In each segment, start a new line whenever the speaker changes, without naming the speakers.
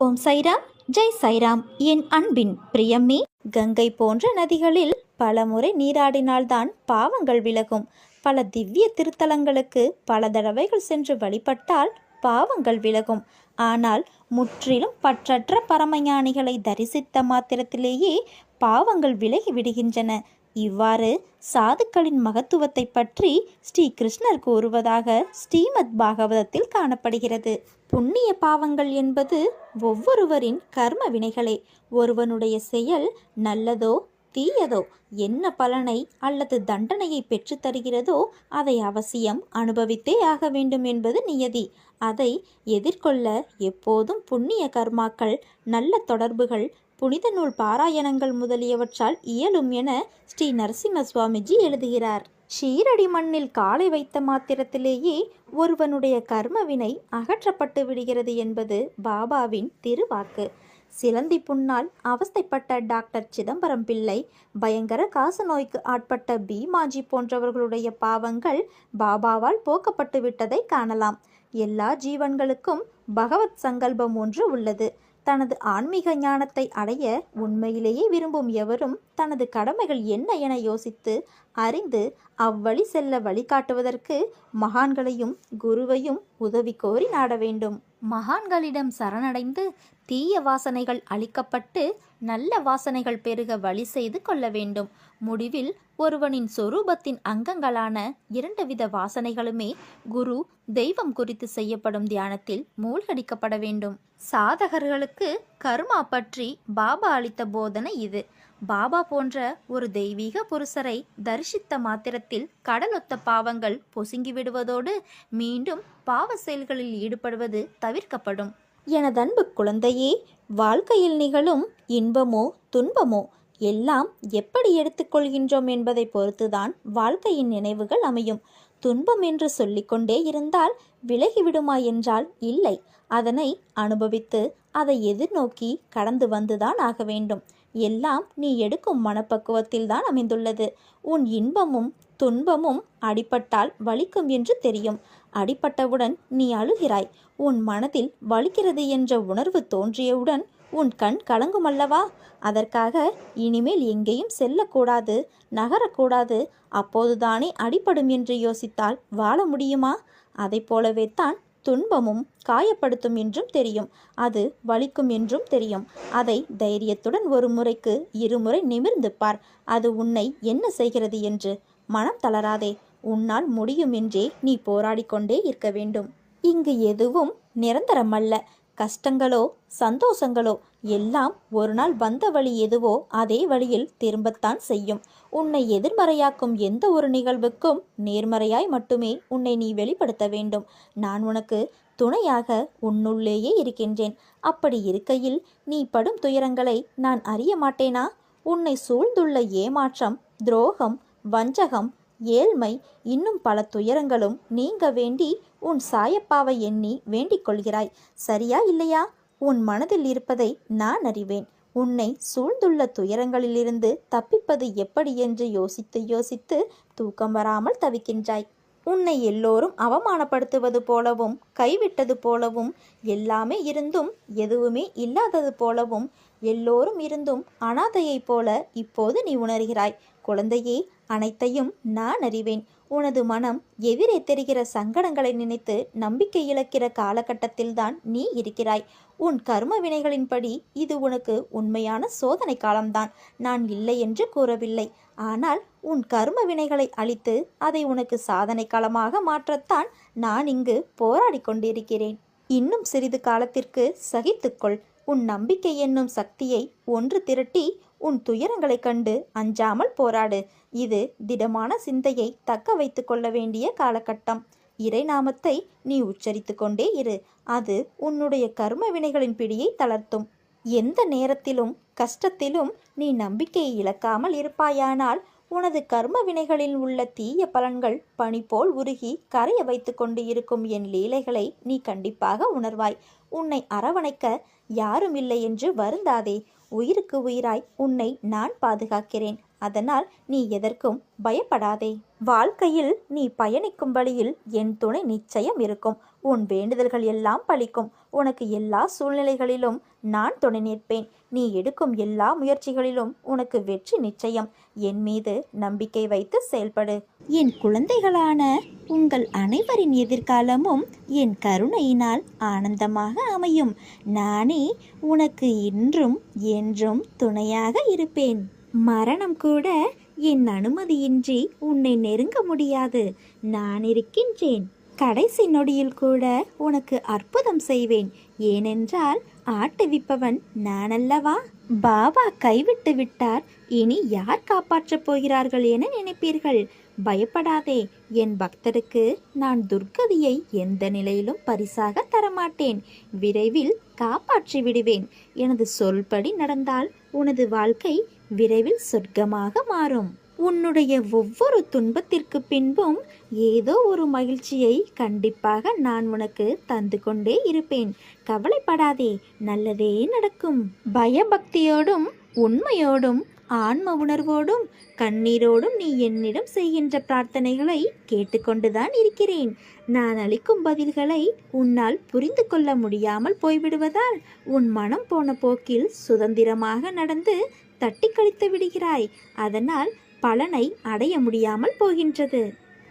ஓம் சைராம் ஜெய் சைராம். என் அன்பின் பிரியம்மே கங்கை போன்ற நதிகளில் பலமுறை நீராடினால்தான் பாவங்கள் விலகும். பல திவ்ய திருத்தலங்களுக்கு பல தடவைகள் சென்று வழிபட்டால் பாவங்கள் விலகும். ஆனால் முற்றிலும் பற்றற்ற பரமஞானிகளை தரிசித்த மாத்திரத்திலேயே பாவங்கள் விலகி விடுகின்றன. இவ்வாறு சாதுக்களின் மகத்துவத்தை பற்றி ஸ்ரீ கிருஷ்ணர் கூறுவதாக ஸ்ரீமத் பாகவதத்தில் காணப்படுகிறது. புண்ணிய பாவங்கள் என்பது ஒவ்வொருவரின் கர்ம வினைகளே. ஒருவனுடைய செயல் நல்லதோ தீயதோ என்ன பலனை அல்லது தண்டனையை பெற்றுத் தருகிறதோ அதை அவசியம் அனுபவித்தே ஆக வேண்டும் என்பது நியதி. அதை எதிர்கொள்ள எப்போதும் புண்ணிய கர்மாக்கள் நல்ல தொடர்புகள் புனித நூல் பாராயணங்கள் முதலியவற்றால் இயலும் என ஸ்ரீ நரசிம்ம சுவாமிஜி எழுதுகிறார். சீரடி மண்ணில் காலை வைத்த மாத்திரத்திலேயே ஒருவனுடைய கர்மவினை அகற்றப்பட்டு விடுகிறது என்பது பாபாவின் திருவாக்கு. சிலந்தி புண்ணால் அவஸ்தைப்பட்ட டாக்டர் சிதம்பரம் பிள்ளை பயங்கர காசநோய்க்கு ஆட்பட்ட பீமாஜி போன்றவர்களுடைய பாவங்கள் பாபாவால் போக்கப்பட்டு விட்டதை காணலாம். எல்லா ஜீவன்களுக்கும் பகவத் சங்கல்பம் ஒன்று உள்ளது. தனது ஆன்மீக ஞானத்தை அடைய உண்மையிலேயே விரும்பும் எவரும் தனது கடமைகள் என்ன என யோசித்து அறிந்து அவ்வழி செல்ல வழிகாட்டுவதற்கு மகான்களையும் குருவையும் உதவி கோரி நாட வேண்டும். மகான்களிடம் சரணடைந்து தீய வாசனைகள் அழிக்கப்பட்டு நல்ல வாசனைகள் பெருக வழி செய்து கொள்ள வேண்டும். முடிவில் ஒருவனின் சொரூபத்தின் அங்கங்களான இரண்டு வித வாசனைகளுமே குரு தெய்வம் குறித்து செய்யப்படும் தியானத்தில் மூழ்கடிக்கப்பட வேண்டும். சாதகர்களுக்கு கர்மா பற்றி பாபா அளித்த போதனை இது. பாபா போன்ற ஒரு தெய்வீக புருஷரை தரிசித்த மாத்திரத்தில் கடலொத்த பாவங்கள் பொசுங்கி விடுவதோடு மீண்டும் பாவ செயல்களில் ஈடுபடுவது தவிர்க்கப்படும். எனதன்பு குழந்தையே வாழ்க்கையில் நிகழும் இன்பமோ துன்பமோ எல்லாம் எப்படி எடுத்துக்கொள்கின்றோம் என்பதை பொறுத்துதான் வாழ்க்கையின் நினைவுகள் அமையும். துன்பம் என்று சொல்லிக்கொண்டே இருந்தால் விலகிவிடுமா என்றால் இல்லை. அதனை அனுபவித்து அதை எதிர்நோக்கி கடந்து வந்துதான் ஆக வேண்டும். எல்லாம் நீ எடுக்கும் மனப்பக்குவத்தில் தான் அமைந்துள்ளது. உன் இன்பமும் துன்பமும் அடிபட்டால் வலிக்கும் என்று தெரியும். அடிபட்டவுடன் நீ அழுகிறாய். உன் மனதில் வலிக்கிறது என்ற உணர்வு தோன்றியவுடன் உன் கண் கலங்கும் அல்லவா அதற்காக இனிமேல் எங்கேயும் செல்லக்கூடாது நகரக்கூடாது. அப்போதுதானே அடிபடும் என்று யோசித்தால் வாழ முடியுமா? அதை போலவே தான் துன்பமும் காயப்படுத்தும் என்றும் தெரியும். அது வலிக்கும் என்றும் தெரியும். அதை தைரியத்துடன் ஒரு முறைக்கு இருமுறை நிமிர்ந்து பார். அது உன்னை என்ன செய்கிறது என்று மனம் தளராதே. உன்னால் முடியும் என்றே நீ போராடிக்கொண்டே இருக்க வேண்டும். இங்கு எதுவும் நிரந்தரமல்ல. கஷ்டங்களோ சந்தோஷங்களோ எல்லாம் ஒரு நாள் வந்த வழி எதுவோ அதே வழியில் திரும்பத்தான் செய்யும். உன்னை எதிர்மறையாக்கும் எந்த ஒரு நிகழ்வுக்கும் நேர்மறையாய் மட்டுமே உன்னை நீ வெளிப்படுத்த வேண்டும். நான் உனக்கு துணையாக உன்னுள்ளேயே இருக்கின்றேன். அப்படி இருக்கையில் நீ படும் துயரங்களை நான் அறிய மாட்டேனா? உன்னை சூழ்ந்துள்ள ஏமாற்றம் துரோகம் வஞ்சகம் ஏழ்மை இன்னும் பல துயரங்களும் நீங்க வேண்டி உன் சாயப்பாவை எண்ணி வேண்டிக் கொள்கிறாய். சரியா இல்லையா? உன் மனதில் இருப்பதை நான் அறிவேன். உன்னை சூழ்ந்துள்ள துயரங்களிலிருந்து தப்பிப்பது எப்படி என்று யோசித்து யோசித்து தூக்கம் வராமல் தவிக்கின்றாய். உன்னை எல்லோரும் அவமானப்படுத்துவது போலவும் கைவிட்டது போலவும் எல்லாமே இருந்தும் எதுவுமே இல்லாதது போலவும் எல்லோரும் இருந்தும் அனாதையைப் போல இப்போது நீ உணர்கிறாய். குழந்தையே அனைத்தையும் நான் அறிவேன். உனது மனம் எதிரே தெரிகிற சங்கடங்களை நினைத்து நம்பிக்கை இழக்கிற காலகட்டத்தில்தான் நீ இருக்கிறாய். உன் கர்ம வினைகளின்படி இது உனக்கு உண்மையான சோதனை காலம்தான். நான் இல்லை என்று கூறவில்லை. ஆனால் உன் கர்ம வினைகளை அழித்து அதை உனக்கு சாதனை காலமாக மாற்றத்தான் நான் இங்கு போராடி கொண்டிருக்கிறேன். இன்னும் சிறிது காலத்திற்கு சகித்துக்கொள் உன் நம்பிக்கை என்னும் சக்தியை ஒன்று திரட்டி உன் துயரங்களைக் கண்டு அஞ்சாமல் போராடு. இது திடமான சிந்தையை தக்க வைத்து கொள்ள வேண்டிய காலகட்டம். இறைநாமத்தை நீ உச்சரித்து கொண்டே இரு. அது உன்னுடைய கர்ம வினைகளின் பிடியை தளர்த்தும். எந்த நேரத்திலும் கஷ்டத்திலும் நீ நம்பிக்கையை இழக்காமல் இருப்பாயானால் உனது கர்ம வினைகளில் உள்ள தீய பலன்கள் பனி போல் உருகி கரைய வைத்து கொண்டு இருக்கும் என் லீலைகளை நீ கண்டிப்பாக உணர்வாய். உன்னை அரவணைக்க யாரும் இல்லை என்று வருந்தாதே. உயிருக்கு உயிராய் உன்னை நான் பாதுகாக்கிறேன். அதனால் நீ எதற்கும் பயப்படாதே. வாழ்க்கையில் நீ பயணிக்கும் வழியில் என் துணை நிச்சயம் இருக்கும். உன் வேண்டுதல்கள் எல்லாம் பலிக்கும். உனக்கு எல்லா சூழ்நிலைகளிலும் நான் துணை நிற்பேன். நீ எடுக்கும் எல்லா முயற்சிகளிலும் உனக்கு வெற்றி நிச்சயம். என் மீது நம்பிக்கை வைத்து செயல்படு. என் குழந்தைகளான உங்கள் அனைவரின் எதிர்காலமும் என் கருணையினால் ஆனந்தமாக அமையும். நானே உனக்கு இன்றும் என்றும் துணையாக இருப்பேன். மரணம் கூட என் அனுமதியின்றி உன்னை நெருங்க முடியாது. நான் இருக்கின்றேன். கடைசி நொடியில் கூட உனக்கு அற்புதம் செய்வேன். ஏனென்றால் ஆட்டுவிப்பவன் நான் அல்லவா பாபா கைவிட்டு விட்டார். இனி யார் காப்பாற்றப் போகிறார்கள் என நினைப்பீர்கள். பயப்படாதே. என் பக்தருக்கு நான் துர்கதியை எந்த நிலையிலும் பரிசாக தரமாட்டேன். விரைவில் காப்பாற்றி விடுவேன். எனது சொல்படி நடந்தால் உனது வாழ்க்கை விரைவில் சொர்க்கமாக மாறும். உன்னுடைய ஒவ்வொரு துன்பத்திற்கு பின்பும் ஏதோ ஒரு மகிழ்ச்சியை கண்டிப்பாக நான் உனக்கு தந்து கொண்டே இருப்பேன். கவலைப்படாதே நல்லதே நடக்கும். பயபக்தியோடும் உண்மையோடும் ஆன்ம உணர்வோடும் கண்ணீரோடும் நீ என்னிடம் செய்கின்ற பிரார்த்தனைகளை கேட்டுக்கொண்டுதான் இருக்கிறேன். நான் அளிக்கும் பதில்களை உன்னால் புரிந்து கொள்ள முடியாமல் போய்விடுவதால் உன் மனம் போன போக்கில் சுதந்திரமாக நடந்து தட்டி கழித்து விடுகிறாய். அதனால் பலனை அடைய முடியாமல் போகின்றது.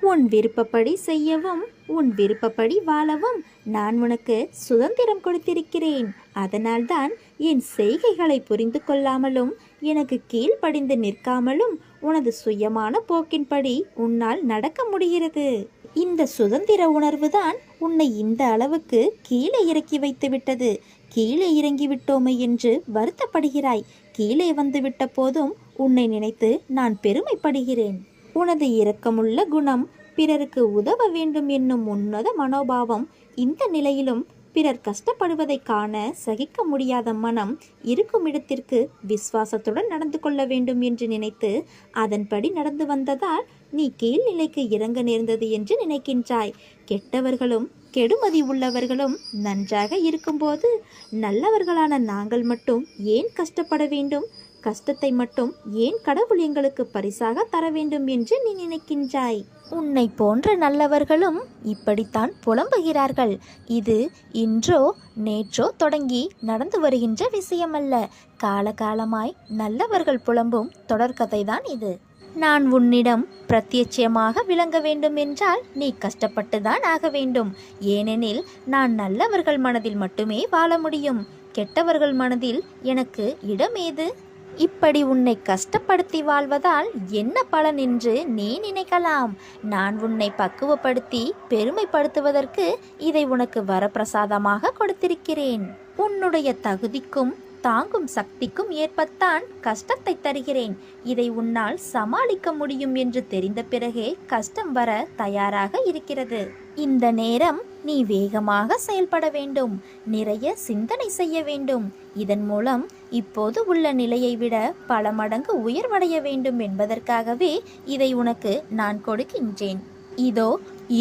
உன் விருப்பப்படி செய்யவும் உன் விருப்பப்படி வாழவும் நான் உனக்கு சுதந்திரம் கொடுத்திருக்கிறேன். அதனால்தான் என் செய்கைகளை புரிந்து கொள்ளாமலும் எனக்கு கீழ்ப்படிந்து நிற்காமலும் உனது சுயமான போக்கின்படி உன்னால் நடக்க முடிகிறது. இந்த சுதந்திர உணர்வுதான் உன்னை இந்த அளவுக்கு கீழே இறக்கி வைத்து விட்டது கீழே இறங்கிவிட்டோமே என்று வருத்தப்படுகிறாய். கீழே வந்து விட்ட போதும் உன்னை நினைத்து நான் பெருமைப்படுகிறேன். உனது இரக்கமுள்ள குணம் பிறருக்கு உதவ வேண்டும் என்னும் உன்னத மனோபாவம் இந்த நிலையிலும் பிறர் கஷ்டப்படுவதைக் காண சகிக்க முடியாத மனம் இருக்கும் இடத்திற்கு விசுவாசத்துடன் நடந்து கொள்ள வேண்டும் என்று நினைத்து அதன்படி நடந்து வந்ததால் நீ கீழ்நிலைக்கு இறங்க நேர்ந்தது என்று நினைக்கின்றாய். கெட்டவர்களும் கெடுமதி உள்ளவர்களும் நன்றாக இருக்கும்போது நல்லவர்களான நாங்கள் மட்டும் ஏன் கஷ்டப்பட வேண்டும்? கஷ்டத்தை மட்டும் ஏன் கடவுள் எங்களுக்கு பரிசாக தர வேண்டும் என்று நீ நினைக்கின்றாய்? உன்னை போன்ற நல்லவர்களும் இப்படித்தான் புலம்புகிறார்கள். இது இன்றோ நேற்றோ தொடங்கி நடந்து வருகின்ற விஷயமல்ல. காலகாலமாய் நல்லவர்கள் புலம்பும் தொடர்கதைதான் இது. நான் உன்னிடம் பிரத்யட்சமாக விளங்க வேண்டும் என்றால் நீ கஷ்டப்பட்டுதான் ஆக வேண்டும். ஏனெனில் நான் நல்லவர்கள் மனதில் மட்டுமே வாழ முடியும். கெட்டவர்கள் மனதில் எனக்கு இடமேது? இப்படி உன்னை கஷ்டப்படுத்தி வாழ்வதால் என்ன பலன் என்று நீ நினைக்கலாம். நான் உன்னை பக்குவப்படுத்தி பெருமைப்படுத்துவதற்கு இதை உனக்கு வரப்பிரசாதமாக கொடுத்திருக்கிறேன். உன்னுடைய தகுதிக்கும் தாங்கும் சக்திக்கும் ஏற்பத்தான் கஷ்டத்தை தருகிறேன். இதை உன்னால் சமாளிக்க முடியும் என்று தெரிந்த பிறகே கஷ்டம் வர தயாராக இருக்கிறது. இந்த நேரம் நீ வேகமாக செயல்பட வேண்டும். நிறைய சிந்தனை செய்ய வேண்டும். இதன் மூலம் இப்போது உள்ள நிலையை விட பல மடங்கு உயர்வடைய வேண்டும் என்பதற்காகவே இதை உனக்கு நான் கொடுக்கின்றேன். இதோ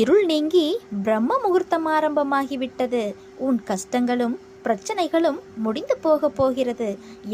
இருள் நீங்கி பிரம்ம முகூர்த்தம் ஆரம்பமாகிவிட்டது. உன் கஷ்டங்களும் பிரச்சனைகளும் முடிந்து போக போகிறது.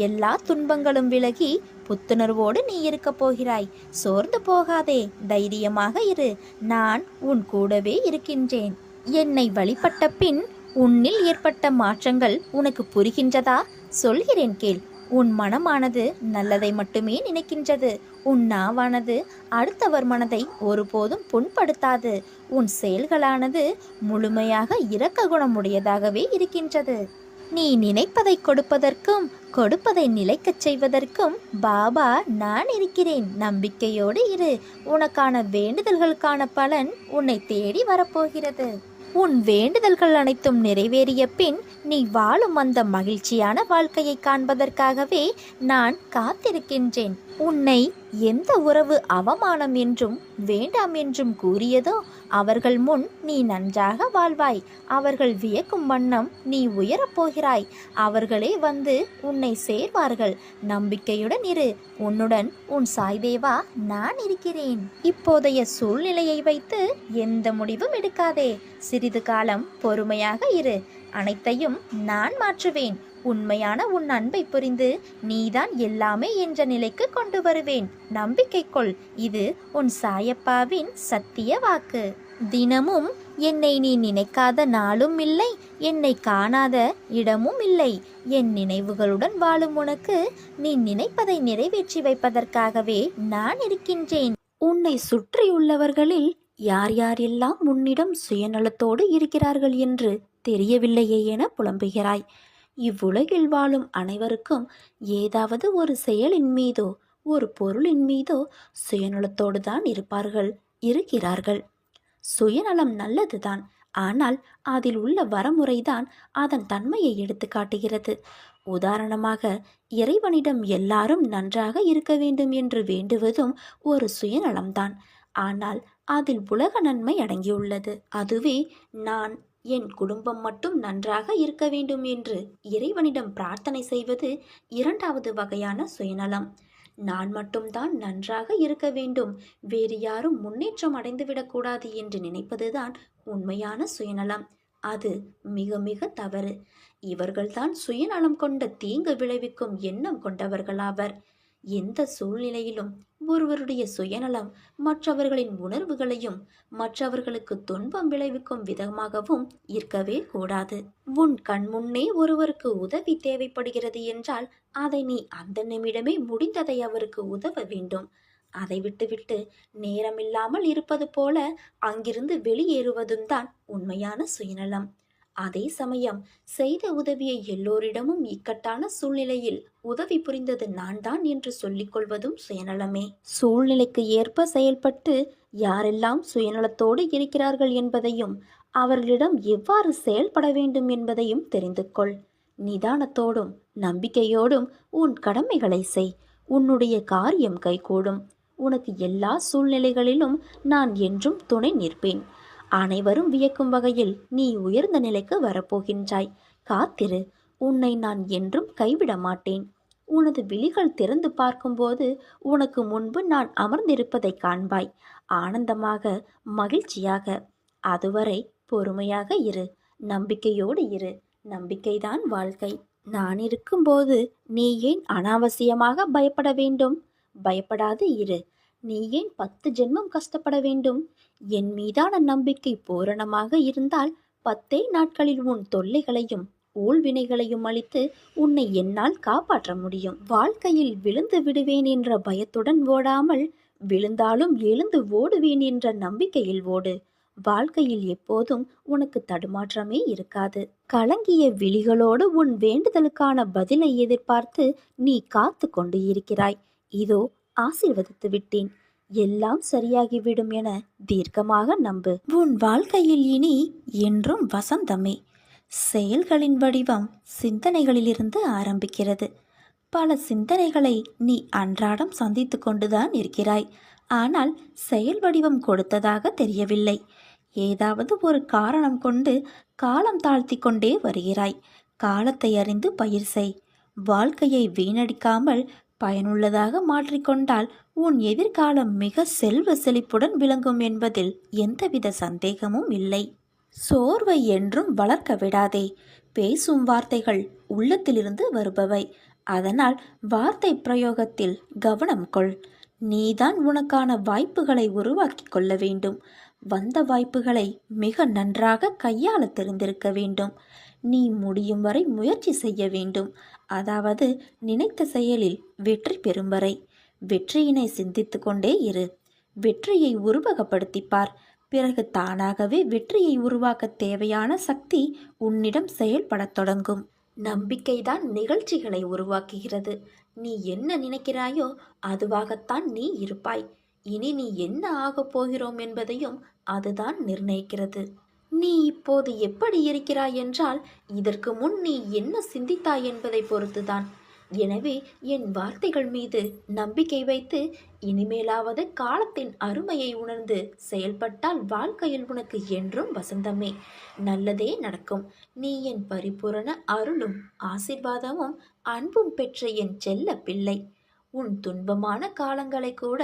எல்லா துன்பங்களும் விலகி புத்துணர்வோடு நீ இருக்க போகிறாய். சோர்ந்து போகாதே தைரியமாக இரு. நான் உன் கூடவே இருக்கின்றேன். என்னை வழிபட்ட பின் உன்னில் ஏற்பட்ட மாற்றங்கள் உனக்கு புரிகின்றதா? சொல்கிறேன் கேள். உன் மனமானது நல்லதை மட்டுமே நினைக்கின்றது. உன் நாவானது அடுத்தவர் மனதை ஒருபோதும் புண்படுத்தாது. உன் செயல்களானது முழுமையாக இரக்க குணமுடையதாகவே இருக்கின்றது. நீ நினைப்பதை கொடுப்பதற்கும் கொடுப்பதை நிலைக்கச் செய்வதற்கும் பாபா நான் இருக்கிறேன். நம்பிக்கையோடு இரு. உனக்கான வேண்டுதல்களுக்கான பலன் உன்னை தேடி வரப்போகிறது. உன் வேண்டுதல்கள் அனைத்தும் நிறைவேறிய பின் நீ வாழும் அந்த மகிழ்ச்சியான வாழ்க்கையை காண்பதற்காகவே நான் காத்திருக்கின்றேன். உன்னை எந்த உறவு அவமானம் என்றும் வேண்டாம் என்றும் கூறியதோ அவர்கள் முன் நீ நன்றாக வாழ்வாய். அவர்கள் வியக்கும் வண்ணம் நீ உயரப் போகிறாய். அவர்களே வந்து உன்னை சேர்வார்கள். நம்பிக்கையுடன் இரு. உன்னுடன் உன் சாய்தேவா நான் இருக்கிறேன். இப்போதைய சூழ்நிலையை வைத்து எந்த முடிவும் எடுக்காதே. சிறிது காலம் பொறுமையாக இரு. அனைத்தையும் நான் மாற்றுவேன். உண்மையான உன் அன்பை புரிந்து நீதான் எல்லாமே என்ற நிலைக்கு கொண்டு வருவேன். நம்பிக்கை கொள் இது உன் சாயப்பாவின் சத்திய வாக்கு. தினமும் என்னை நீ நினைக்காத நாளும் இல்லை என்னை காணாத இடமும் இல்லை. என் நினைவுகளுடன் வாழும் உனக்கு நீ நினைப்பதை நிறைவேற்றி வைப்பதற்காகவே நான் இருக்கின்றேன். உன்னை சுற்றியுள்ளவர்களில் யார் யாரெல்லாம் உன்னிடம் சுயநலத்தோடு இருக்கிறார்கள் என்று தெரியவில்லையே என புலம்புகிறாய். இவ்வுலகில் வாழும் அனைவருக்கும் ஏதாவது ஒரு செயலின் மீதோ ஒரு பொருளின் மீதோ சுயநலத்தோடு தான் இருப்பார்கள் இருக்கிறார்கள். சுயநலம் நல்லதுதான். ஆனால் அதில் உள்ள வரமுறைதான் அதன் தன்மையை எடுத்து காட்டுகிறது. உதாரணமாக இறைவனிடம் எல்லாரும் நன்றாக இருக்க வேண்டும் என்று வேண்டுவதும் ஒரு சுயநலம்தான். ஆனால் அதில் உலக நன்மை அடங்கியுள்ளது. அதுவே நான் என் குடும்பம் மட்டும் நன்றாக இருக்க வேண்டும் என்று இறைவனிடம் பிரார்த்தனை செய்வது இரண்டாவது வகையான சுயநலம். நான் மட்டும்தான் நன்றாக இருக்க வேண்டும். வேறு யாரும் முன்னேற்றம் அடைந்துவிடக்கூடாது என்று நினைப்பதுதான் உண்மையான சுயநலம். அது மிக மிக தவறு. இவர்கள்தான் சுயநலம் கொண்ட தீங்கு விளைவிக்கும் எண்ணம் கொண்டவர்களாவர். எந்த சூழ்நிலையிலும் ஒருவருடைய சுயநலம் மற்றவர்களின் உணர்வுகளையும் மற்றவர்களுக்கு துன்பம் விளைவிக்கும் விதமாகவும் இருக்கவே கூடாது. உன் கண்முன்னே ஒருவருக்கு உதவி தேவைப்படுகிறது என்றால் அதை நீ அந்த நிமிடமே முடிந்ததை அவருக்கு உதவ வேண்டும். அதை விட்டுவிட்டு நேரமில்லாமல் இருப்பது போல அங்கிருந்து வெளியேறுவதும் தான் உண்மையான சுயநலம். அதே சமயம் செய்த உதவியை எல்லோரிடமும் இக்கட்டான சூழ்நிலையில் உதவி புரிந்தது நான் தான் என்று சொல்லிக்கொள்வதும் சுயநலமே. சூழ்நிலைக்கு ஏற்ப செயல்பட்டு யாரெல்லாம் சுயநலத்தோடு இருக்கிறார்கள் என்பதையும் அவர்களிடம் எவ்வாறு செயல்பட வேண்டும் என்பதையும் தெரிந்து கொள். நிதானத்தோடும் நம்பிக்கையோடும் உன் கடமைகளை செய். உன்னுடைய காரியம் கைகூடும். உனக்கு எல்லா சூழ்நிலைகளிலும் நான் என்றும் துணை நிற்பேன். அனைவரும் வியக்கும் வகையில் நீ உயர்ந்த நிலைக்கு வரப்போகின்றாய். காத்திரு உன்னை நான் என்றும் கைவிட மாட்டேன். உனது விழிகள் திறந்து பார்க்கும்போது உனக்கு முன்பு நான் அமர்ந்திருப்பதை காண்பாய். ஆனந்தமாக மகிழ்ச்சியாக. அதுவரை பொறுமையாக இரு. நம்பிக்கையோடு இரு. நம்பிக்கைதான் வாழ்க்கை. நான் இருக்கும்போது நீ ஏன் அனாவசியமாக பயப்பட வேண்டும்? பயப்படாது இரு. நீ ஏன் பத்து ஜென்மம் கஷ்டப்பட வேண்டும்? என் மீதான நம்பிக்கை பூரணமாக இருந்தால் பத்தே நாட்களில் உன் தொல்லைகளையும் ஊழ்வினைகளையும் அளித்து உன்னை என்னால் காப்பாற்ற முடியும். வாழ்க்கையில் விழுந்து விடுவேன் என்ற பயத்துடன் ஓடாமல் விழுந்தாலும் எழுந்து ஓடுவேன் என்ற நம்பிக்கையில் ஓடு. வாழ்க்கையில் எப்போதும் உனக்கு தடுமாற்றமே இருக்காது. கலங்கிய விழிகளோடு உன் வேண்டுதலுக்கான பதிலை எதிர்பார்த்து நீ காத்து கொண்டு இருக்கிறாய். இதோ ஆசீர்வதித்து விட்டேன் எல்லாம் சரியாகிவிடும் என தீர்க்கமாக நம்பு. உன் வாழ்க்கையில் இனி என்றும் வசந்தமே. செயல்களின் வடிவம் சிந்தனைகளிலிருந்து ஆரம்பிக்கிறது. பல சிந்தனைகளை நீ அன்றாடம் சந்தித்து கொண்டுதான் இருக்கிறாய். ஆனால் செயல் வடிவம் கொடுத்ததாக தெரியவில்லை. ஏதாவது ஒரு காரணம் கொண்டு காலம் தாழ்த்தி கொண்டே வருகிறாய். காலத்தை அறிந்து பயிர் செய். வாழ்க்கையை வீணடிக்காமல் பயனுள்ளதாக மாற்றிக்கொண்டால் உன் எதிர்காலம் மிக செல்வ செழிப்புடன் விளங்கும் என்பதில் எந்தவித சந்தேகமும் இல்லை. சோர்வை என்றும் வளர்க்க விடாதே. பேசும் வார்த்தைகள் உள்ளத்திலிருந்து வருபவை. அதனால் வார்த்தை பிரயோகத்தில் கவனம் கொள். நீதான் உனக்கான வாய்ப்புகளை உருவாக்கி கொள்ள வேண்டும். வந்த வாய்ப்புகளை மிக நன்றாக கையாள தெரிந்திருக்க வேண்டும். நீ முடியும் வரை முயற்சி செய்ய வேண்டும். அதாவது நினைத்த செயலில் வெற்றி பெறும் வரை. வெற்றியினை சிந்தித்து கொண்டே இரு. வெற்றியை உருவகப்படுத்திப்பார் பிறகு தானாகவே வெற்றியை உருவாக்க தேவையான சக்தி உன்னிடம் செயல்படத் தொடங்கும். நம்பிக்கைதான் நிகழ்ச்சிகளை உருவாக்குகிறது. நீ என்ன நினைக்கிறாயோ அதுவாகத்தான் நீ இருப்பாய். இனி நீ என்ன ஆகப் போகிறோம் என்பதையும் அதுதான் நிர்ணயிக்கிறது. நீ இப்போது எப்படி இருக்கிறாய் என்றால் இதற்கு முன் நீ என்ன சிந்தித்தாய் என்பதை பொறுத்துதான். எனவே என் வார்த்தைகள் மீது நம்பிக்கை வைத்து இனிமேலாவது காலத்தின் அருமையை உணர்ந்து செயல்பட்டால் வாழ்க்கையில் உனக்கு என்றும் வசந்தமே. நல்லதே நடக்கும். நீ என் பரிபூரண அருளும் ஆசிர்வாதமும் அன்பும் பெற்ற என் செல்ல பிள்ளை. உன் துன்பமான காலங்களை கூட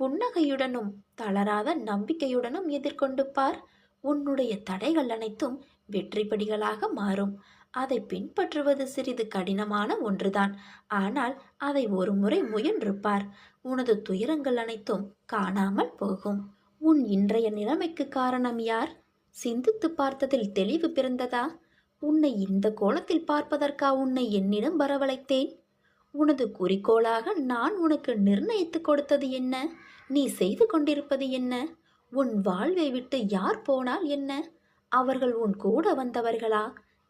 புன்னகையுடனும் தளராத நம்பிக்கையுடனும் எதிர்கொண்டு பார். உன்னுடைய தடைகள் அனைத்தும் வெற்றிப்படிகளாக மாறும். அதை பின்பற்றுவது சிறிது கடினமான ஒன்றுதான். ஆனால் அதை ஒரு முறை முயன்று பார் உனது துயரங்கள் அனைத்தும் காணாமல் போகும். உன் இன்றைய நிலைமைக்கு காரணம் யார்? சிந்தித்து பார்த்ததில் தெளிவு பிறந்ததா? உன்னை இந்த கோலத்தில் பார்ப்பதற்கா உன்னை என்னிடம் வரவழைத்தேன்? உனது குறிக்கோளாக நான் உனக்கு நிர்ணயித்து கொடுத்தது என்ன? நீ செய்து கொண்டிருப்பது என்ன? உன் வாழ்வை விட்டு யார் போனால் என்ன? அவர்கள் உன் கூட வந்தவர்களா?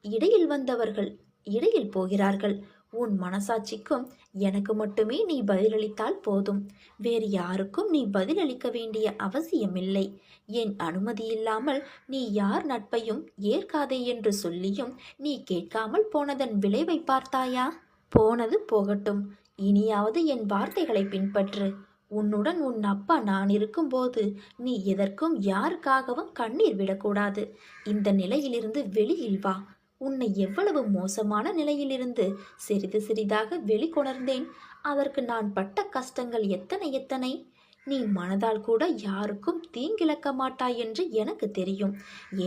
இடையில் வந்தவர்கள் இடையில் போகிறார்கள். உன் மனசாட்சிக்கும் எனக்கு மட்டுமே நீ பதிலளித்தால் போதும். வேறு யாருக்கும் நீ பதிலளிக்க வேண்டிய அவசியமில்லை. என் அனுமதி இல்லாமல் நீ யார் நட்பையும் ஏற்காதே என்று சொல்லியும் நீ கேட்காமல் போனதன் விளைவை பார்த்தாயா? போனது போகட்டும். இனியாவது என் வார்த்தைகளை பின்பற்று. உன்னுடன் உன் அப்பா நான் இருக்கும்போது நீ எதற்கும் யாருக்காகவும் கண்ணீர் விடக்கூடாது. இந்த நிலையிலிருந்து வெளியில் வா. உன்னை எவ்வளவு மோசமான நிலையிலிருந்து சிறிது சிறிதாக வெளிக்கொணர்ந்தேன். அதற்கு நான் பட்ட கஷ்டங்கள் எத்தனை எத்தனை? நீ மனதால் கூட யாருக்கும் தீங்கிழக்க மாட்டாய் என்று எனக்கு தெரியும்.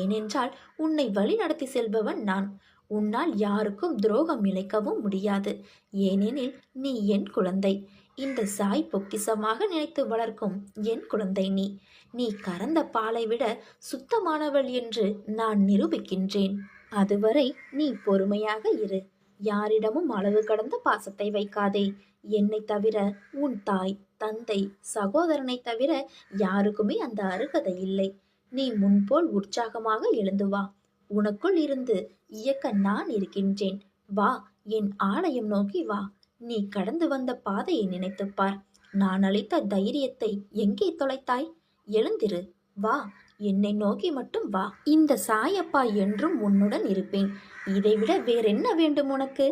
ஏனென்றால் உன்னை வழிநடத்தி செல்பவன் நான். உன்னால் யாருக்கும் துரோகம் இழைக்கவும் முடியாது. ஏனெனில் நீ என் குழந்தை. இந்த சாய் பொக்கிசமாக நினைத்து வளர்க்கும் என் குழந்தை நீ. நீ கறந்த பாலை விட சுத்தமானவள் என்று நான் நிரூபிக்கின்றேன். அதுவரை நீ பொறுமையாக இரு. யாரிடமும் அளவு கடந்த பாசத்தை வைக்காதே. என்னை தவிர உன் தாய் தந்தை சகோதரனை தவிர யாருக்குமே அந்த அருகதை இல்லை. நீ முன்போல் உற்சாகமாக எழுந்து வா. உனக்குள் இருந்து இயக்க நான் இருக்கின்றேன். வா என் ஆலயம் நோக்கி வா. நீ கடந்து வந்த பாதையை நினைத்துப் பார். நான் அளித்த தைரியத்தை எங்கே தொலைத்தாய்? எழுந்திரு வா என்னை நோக்கி மட்டும் வா. இந்த சாயப்பா என்றும் உன்னுடன் இருப்பேன். இதைவிட வேறென்ன வேண்டும் உனக்கு?